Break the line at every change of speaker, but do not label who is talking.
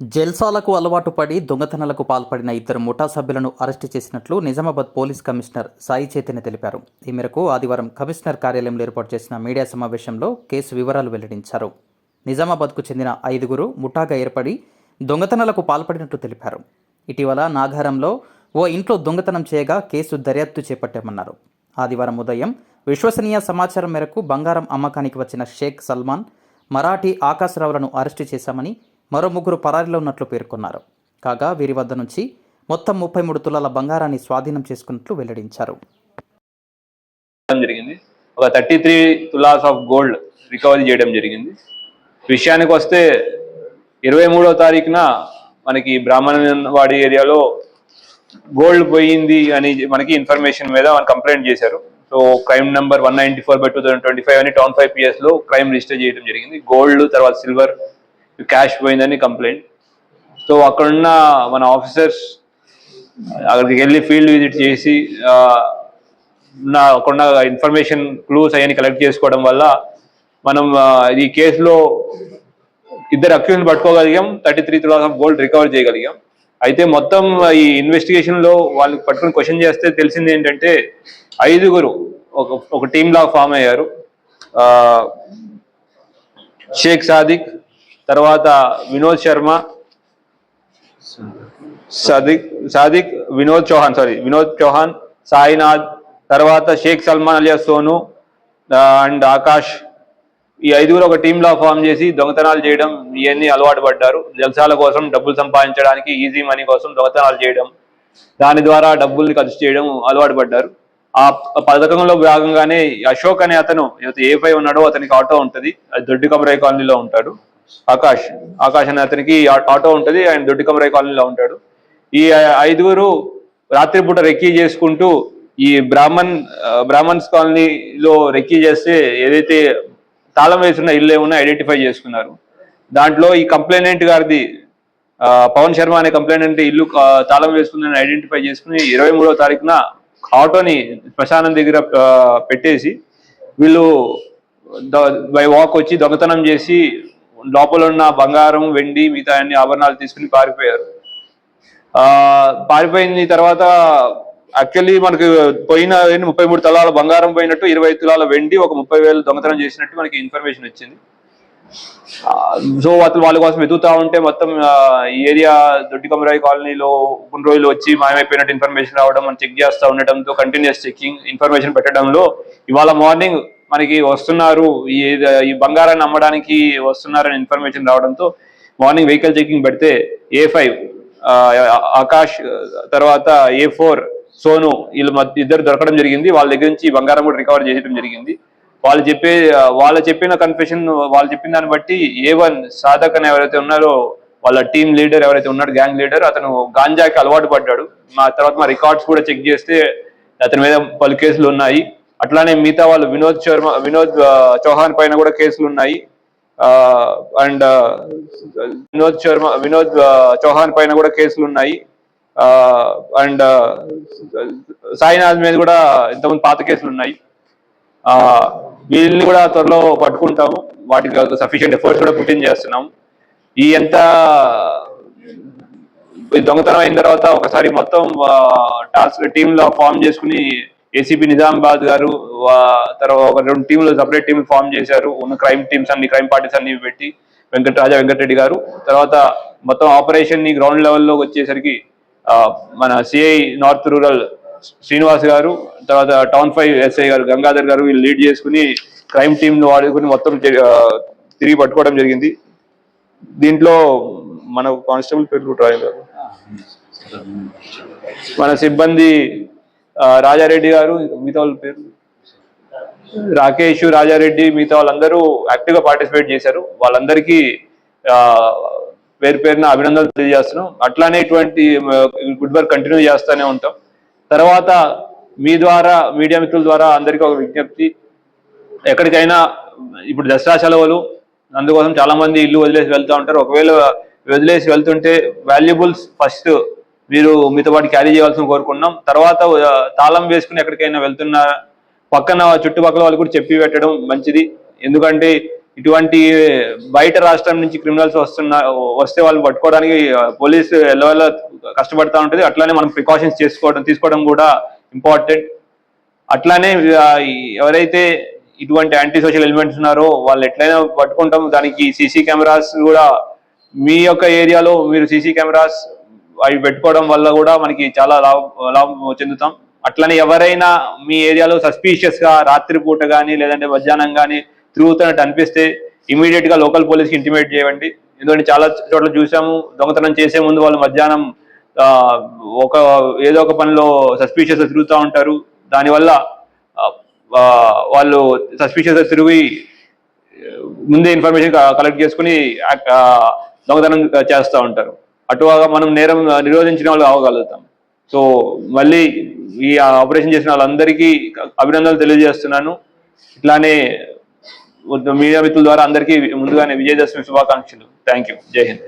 జల్సాలకు అలవాటు పడి దొంగతనాలకు పాల్పడిన ఇద్దరు ముఠా సభ్యులను అరెస్టు చేసినట్లు నిజామాబాద్ పోలీస్ కమిషనర్ సాయి చైతన్య తెలిపారు. ఈ మేరకు ఆదివారం కమిషనర్ కార్యాలయంలో ఏర్పాటు చేసిన మీడియా సమావేశంలో కేసు వివరాలు వెల్లడించారు. నిజామాబాద్కు చెందిన ఐదుగురు ముఠాగా ఏర్పడి దొంగతనాలకు పాల్పడినట్లు తెలిపారు. ఇటీవల నాగారంలో ఓ ఇంట్లో దొంగతనం చేయగా కేసు దర్యాప్తు చేపట్టామన్నారు. ఆదివారం ఉదయం విశ్వసనీయ సమాచారం మేరకు బంగారం అమ్మకానికి వచ్చిన షేక్ సల్మాన్ మరాఠీ ఆకాశరావులను అరెస్టు చేశామని మరో ముగ్గురు పరారీలో ఉన్నట్లు పేర్కొన్నారు. కాగా వీరి వద్ద నుంచి మొత్తం ముప్పై మూడు తులాల బంగారాన్ని స్వాధీనం చేసుకున్నట్లు వెల్లడించారు.
జరిగింది. ఒక thirty three tolas of gold recovery చేయడం జరిగింది. విషయానికి వస్తే ఇరవై మూడో తారీఖున మనకి బ్రాహ్మణవాడి ఏరియాలో గోల్డ్ పోయింది అని మనకి ఇన్ఫర్మేషన్ మీద మన కంప్లైంట్ చేశారు. So crime number one ninety four by two thousand twenty five అని టౌన్ ఫైవ్ పిఎస్లో క్రైమ్ రిజిస్టర్ చేయడం జరిగింది. గోల్డ్ తర్వాత సిల్వర్ క్యాష్ పోయిందని కంప్లైంట్. సో అక్కడున్న మన ఆఫీసర్స్ అక్కడికి వెళ్ళి ఫీల్డ్ విజిట్ చేసి నా అక్కడున్న ఇన్ఫర్మేషన్ క్లూస్ అవన్నీ కలెక్ట్ చేసుకోవడం వల్ల మనం ఈ కేసులో ఇద్దరు accuse పట్టుకోగలిగాం thirty three tolas of gold recover చేయగలిగాం. అయితే మొత్తం ఈ ఇన్వెస్టిగేషన్లో వాళ్ళు వాళ్ళకి పట్టుకుని క్వశ్చన్ చేస్తే తెలిసింది ఏంటంటే ఐదుగురు ఒక ఒక టీమ్ లాగా ఫామ్ అయ్యారు. షేక్ సాదిక్ తర్వాత వినోద్ శర్మ సాదిక్ సాదిక్ వినోద్ చౌహాన్ సారీ వినోద్ చౌహాన్ సాయినాథ్ తర్వాత షేక్ సల్మాన్ అలియా సోను అండ్ ఆకాష్. ఈ ఐదుగురు ఒక టీంలా ఫామ్ చేసి దొంగతనాలు చేయడం ఇవన్నీ అలవాటు పడ్డారు. జల్సాల కోసం డబ్బులు సంపాదించడానికి ఈజీ మనీ కోసం దొంగతనాలు చేయడం దాని ద్వారా డబ్బుల్ని ఖర్చు చేయడం అలవాటు పడ్డారు. ఆ పథకంలో భాగంగానే అశోక్ అనే అతను ఏ ఫైవ్ ఉన్నాడో అతనికి ఆటో ఉంటుంది. అది దొడ్డి కమరాయి కాలనీలో ఉంటాడు. ఆకాష్ ఆకాష్ అనే అతనికి ఆ- ఆటో ఉంటుంది ఆయన దొడ్డికమరాయి కాలనీలో ఉంటాడు. ఈ ఐదుగురు రాత్రిపూట రెక్కీ చేసుకుంటూ ఈ బ్రాహ్మణ్ బ్రాహ్మణ్స్ కాలనీలో రెక్కీ చేస్తే ఏదైతే తాళం వేసిన ఇల్లు ఏమన్నా ఐడెంటిఫై చేసుకున్నారు. దాంట్లో ఈ కంప్లైనెంట్ గారిది పవన్ శర్మ అనే కంప్లైనెంట్ ఇల్లు తాళం వేసుకుందని ఐడెంటిఫై చేసుకుని ఇరవై మూడో తారీఖున ఆటోని శ్మశానం దగ్గర పెట్టేసి వీళ్ళు బై వాక్ వచ్చి దొంగతనం చేసి లోపల ఉన్న బంగారం వెండి మిగతా అన్ని ఆభరణాలు తీసుకుని పారిపోయారు. ఆ పారిపోయిన తర్వాత యాక్చువల్లీ మనకి పోయిన ముప్పై మూడు తలాల బంగారం పోయినట్టు ఇరవై తులాల వెండి ఒక ముప్పై వేలు దొంగతనం చేసినట్టు మనకి ఇన్ఫర్మేషన్ వచ్చింది. సో అతను వాళ్ళ కోసం వెతుకుతా ఉంటే మొత్తం ఈ ఏరియా దొడ్డికమరాయి కాలనీలో కొన్ని రోజులు వచ్చి మాయమైపోయినట్టు ఇన్ఫర్మేషన్ రావడం మనం చెక్ చేస్తూ ఉండటంతో కంటిన్యూస్ చెకింగ్ ఇన్ఫర్మేషన్ పెట్టడంలో ఇవాళ మార్నింగ్ మనకి వస్తున్నారు ఈ బంగారాన్ని అమ్మడానికి వస్తున్నారని ఇన్ఫర్మేషన్ రావడంతో మార్నింగ్ వెహికల్ చెకింగ్ పెడితే ఏ ఫైవ్ ఆకాష్ తర్వాత ఏ ఫోర్ సోను వీళ్ళు మధ్య- ఇద్దరు దొరకడం జరిగింది. వాళ్ళ దగ్గర నుంచి బంగారం కూడా రికవర్ చేయడం జరిగింది. వాళ్ళు చెప్పే వాళ్ళు చెప్పిన కన్ఫెషన్ వాళ్ళు చెప్పిన దాన్ని బట్టి ఏ వన్ సాధక్ అని ఎవరైతే ఉన్నారో వాళ్ళ టీమ్ లీడర్ ఎవరైతే ఉన్నాడు గ్యాంగ్ లీడర్ అతను గాంజాకి అలవాటు పడ్డాడు. మా తర్వాత మా రికార్డ్స్ కూడా చెక్ చేస్తే అతని మీద పలు కేసులు ఉన్నాయి. అట్లానే మిగతా వాళ్ళు వినోద్ శర్మ వినోద్ చౌహాన్ పైన కూడా కేసులు ఉన్నాయి. అండ్ వినోద్ శర్మ వినోద్ చౌహాన్ పైన కూడా కేసులు ఉన్నాయి. అండ్ సాయినాథ్ మీద కూడా ఇంతకుముందు పాత కేసులు ఉన్నాయి. వీళ్ళని కూడా త్వరలో పట్టుకుంటాము. వాటికి సఫిషియంట్ ఎఫర్ట్స్ కూడా పుట్టింగ్ చేస్తున్నాం ఈ ఎంత దొంగతనం అయిన తర్వాత ఒకసారి మొత్తం టాస్క్ టీంలో ఫామ్ చేసుకుని ఏసీపీ నిజామాబాద్ గారు తర్వాత ఒక రెండు టీంలు సపరేట్ టీంలు ఫామ్ చేశారు. ఉన్న క్రైమ్ టీమ్స్ అన్ని క్రైమ్ పార్టీస్ అన్ని పెట్టి వెంకట రాజా వెంకటరెడ్డి గారు. తర్వాత మొత్తం ఆపరేషన్ని గ్రౌండ్ లెవెల్లో వచ్చేసరికి మన సిఐ నార్త్ రూరల్ శ్రీనివాస్ గారు తర్వాత టౌన్ ఫైవ్ ఎస్ఐ గారు గంగాధర్ గారు వీళ్ళు లీడ్ చేసుకుని క్రైమ్ టీమ్ను వాడుకుని మొత్తం తిరిగి పట్టుకోవడం జరిగింది. దీంట్లో మన కానిస్టేబుల్ పేరు కూడా రాయలు గారు మన సిబ్బంది రాజారెడ్డి గారు మిగతా వాళ్ళ పేరు? రాకేష్ రాజారెడ్డి మిగతా వాళ్ళందరూ యాక్టివ్గా పార్టిసిపేట్ చేశారు. వాళ్ళందరికీ ఆ, పేరు పేరున అభినందనలు తెలియజేస్తున్నాం. అట్లానే ఇటువంటి గుడ్ వర్క్ కంటిన్యూ చేస్తూనే ఉంటాం. తర్వాత మీ ద్వారా మీడియా మిత్రుల ద్వారా అందరికీ ఒక విజ్ఞప్తి. ఎక్కడికైనా ఇప్పుడు దసరా సెలవులు అందుకోసం చాలా మంది ఇల్లు వదిలేసి వెళ్తూ ఉంటారు. ఒకవేళ వదిలేసి వెళ్తుంటే వాల్యుబుల్స్ ఫస్ట్ మీరు మీతో పాటు క్యారీ చేయాల్సిన కోరుకున్నాం తర్వాత తాళం వేసుకుని ఎక్కడికైనా వెళ్తున్నా పక్కన చుట్టుపక్కల వాళ్ళు కూడా చెప్పి పెట్టడం మంచిది. ఎందుకంటే ఇటువంటి బయట రాష్ట్రం నుంచి క్రిమినల్స్ వస్తున్న వస్తే వాళ్ళు పట్టుకోవడానికి పోలీసు ఎల్లవల్ల కష్టపడతా ఉంటుంది. అట్లానే మనం ప్రికాషన్స్ చేసుకోవడం తీసుకోవడం కూడా ఇంపార్టెంట్. అట్లానే ఎవరైతే ఇటువంటి యాంటీ సోషల్ ఎలిమెంట్స్ ఉన్నారో వాళ్ళు ఎట్లయినా పట్టుకుంటాం. దానికి సీసీ కెమెరాస్ కూడా మీ యొక్క ఏరియాలో మీరు సీసీ కెమెరాస్ అవి పెట్టుకోవడం వల్ల కూడా మనకి చాలా లాభం లాభం చెందుతాం. అట్లనే ఎవరైనా మీ ఏరియాలో సస్పీషియస్గా రాత్రిపూట కానీ లేదంటే మధ్యాహ్నం కానీ తిరుగుతున్నట్టు అనిపిస్తే ఇమీడియట్గా లోకల్ పోలీస్కి ఇంటిమేట్ చేయండి. ఎందుకంటే చాలా చోట్ల చూసాము దొంగతనం చేసే ముందు వాళ్ళు మధ్యాహ్నం ఒక ఏదో ఒక పనిలో సస్పీషియస్ తిరుగుతూ ఉంటారు. దానివల్ల వాళ్ళు సస్పీషియస్ తిరిగి ముందే ఇన్ఫర్మేషన్ కలెక్ట్ చేసుకుని దొంగతనం చేస్తూ ఉంటారు. అటుగా మనం నేరం నిరోధించిన వాళ్ళు అవ్వగలుగుతాం సో మళ్ళీ ఈ ఆపరేషన్ చేసిన వాళ్ళందరికీ అభినందనలు తెలియజేస్తున్నాను. ఇట్లానే మీడియా మిత్రుల ద్వారా అందరికీ ముందుగానే విజయదశమి శుభాకాంక్షలు. Thank you. జై హింద్.